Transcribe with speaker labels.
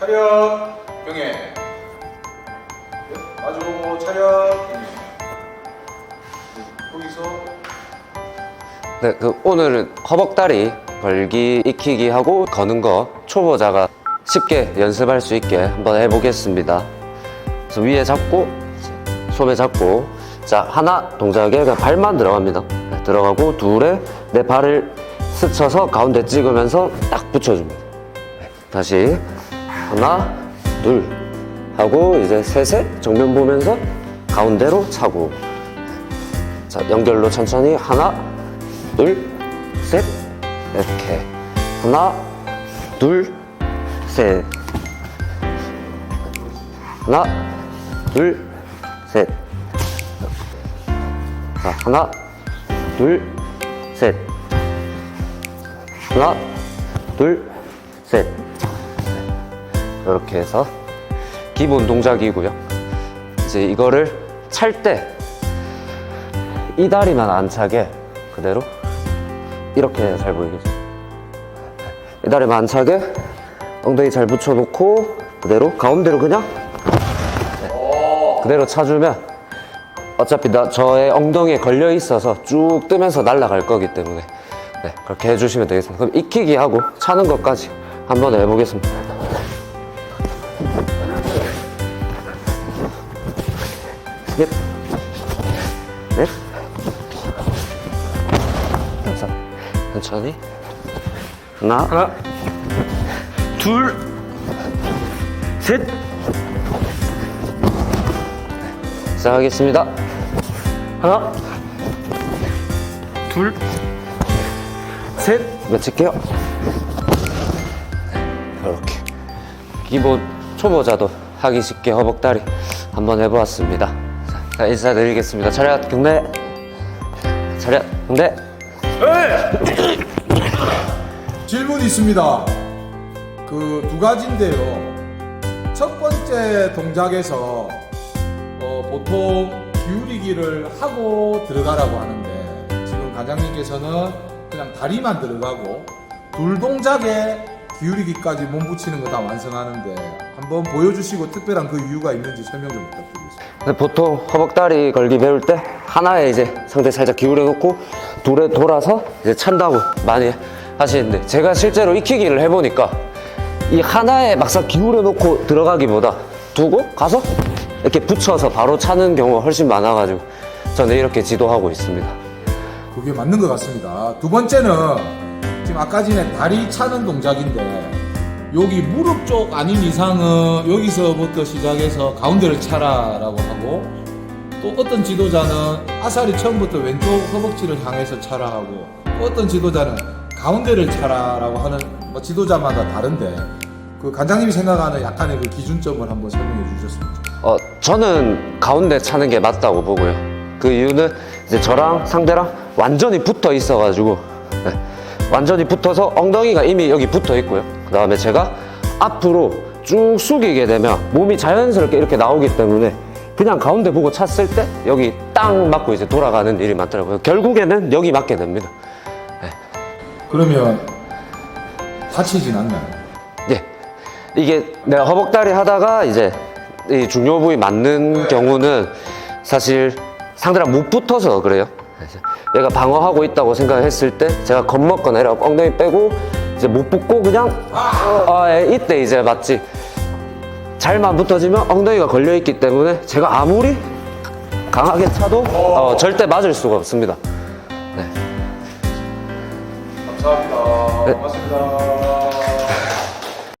Speaker 1: 차렷. 병행 네, 마주보고 차렷. 네, 거기서.
Speaker 2: 네, 그 오늘은 허벅다리 걸기, 익히기 하고 거는 거 초보자가 쉽게 연습할 수 있게 한번 해보겠습니다. 그래서 위에 잡고 소매 잡고. 자 하나 동작에 그냥 발만 들어갑니다. 네, 들어가고 둘에 내 발을 스쳐서 가운데 찍으면서 딱 붙여줍니다. 네, 다시 하나 둘. 하고 이제 셋에 정면 보면서 가운데로 차고. 자 연결로 천천히 하나 둘 셋. 이렇게. 하나 둘 셋. 하나 둘 셋. 자, 하나 둘 셋. 하나 둘 셋 이렇게 해서 기본 동작이고요 이제 이거를 찰 때 이 다리만 안 차게 그대로 이렇게 잘 보이겠죠 이 다리만 안 차게 엉덩이 잘 붙여놓고 그대로 가운데로 그냥 네, 그대로 차주면 어차피 나, 저의 엉덩이에 걸려 있어서 쭉 뜨면서 날아갈 거기 때문에 네, 그렇게 해주시면 되겠습니다. 그럼 익히기 하고 차는 것까지 한번 해보겠습니다. 넷, 넷, 다섯, 천천히 하나,
Speaker 3: 하나, 둘, 셋.
Speaker 2: 시작하겠습니다.
Speaker 3: 하나, 둘, 셋.
Speaker 2: 며칠게요. 이렇게 기본 초보자도 하기 쉽게 허벅다리 한번 해보았습니다. 자, 자, 인사드리겠습니다. 차렷 경례, 차렷 경례.
Speaker 1: 질문이 있습니다. 그 두 가지인데요. 첫 번째 동작에서 어, 보통 기울이기를 하고 들어가라고 하는데 지금 관장님께서는 그냥 다리만 들어가고 둘 동작에 기울이기까지 몸 붙이는 거 다 완성하는데 한번 보여주시고 특별한 그 이유가 있는지 설명 좀 부탁드리겠습니다.
Speaker 2: 근데 보통 허벅다리 걸기 배울 때 하나에 이제 상대 살짝 기울여 놓고 둘에 돌아서 이제 찬다고 많이 하시는데 제가 실제로 익히기를 해보니까 이 하나에 막상 기울여 놓고 들어가기보다 두고 가서 이렇게 붙여서 바로 차는 경우가 훨씬 많아가지고 저는 이렇게 지도하고 있습니다.
Speaker 1: 그게 맞는 것 같습니다. 두 번째는 지금 아까 전에 다리 차는 동작인데 여기 무릎 쪽 아닌 이상은 여기서부터 시작해서 가운데를 차라라고 하고 또 어떤 지도자는 아사리 처음부터 왼쪽 허벅지를 향해서 차라 하고 또 어떤 지도자는 가운데를 차라라고 하는 뭐 지도자마다 다른데 그 관장님이 생각하는 약간의 그 기준점을 한번 설명해 주셨으면 좋겠습니다.
Speaker 2: 어, 저는 가운데 차는 게 맞다고 보고요. 그 이유는 이제 저랑 상대랑 완전히 붙어 있어가지고, 네. 완전히 붙어서 엉덩이가 이미 여기 붙어 있고요. 그 다음에 제가 앞으로 쭉 숙이게 되면 몸이 자연스럽게 이렇게 나오기 때문에 그냥 가운데 보고 찼을 때 여기 땅 맞고 이제 돌아가는 일이 많더라고요. 결국에는 여기 맞게 됩니다.
Speaker 1: 그러면 다치진 않나요?
Speaker 2: 예. 이게 내가 허벅다리 하다가 이제 이 중요 부위 맞는 경우는 사실 상대랑 못 붙어서 그래요. 얘가 방어하고 있다고 생각했을 때 제가 겁먹거나 이래 엉덩이 빼고 이제 못 붙고 그냥 아, 예, 이때 이제 맞지. 잘만 붙어지면 엉덩이가 걸려 있기 때문에 제가 아무리 강하게 차도 어, 절대 맞을 수가 없습니다.
Speaker 1: 감사합니다. 고맙습니다.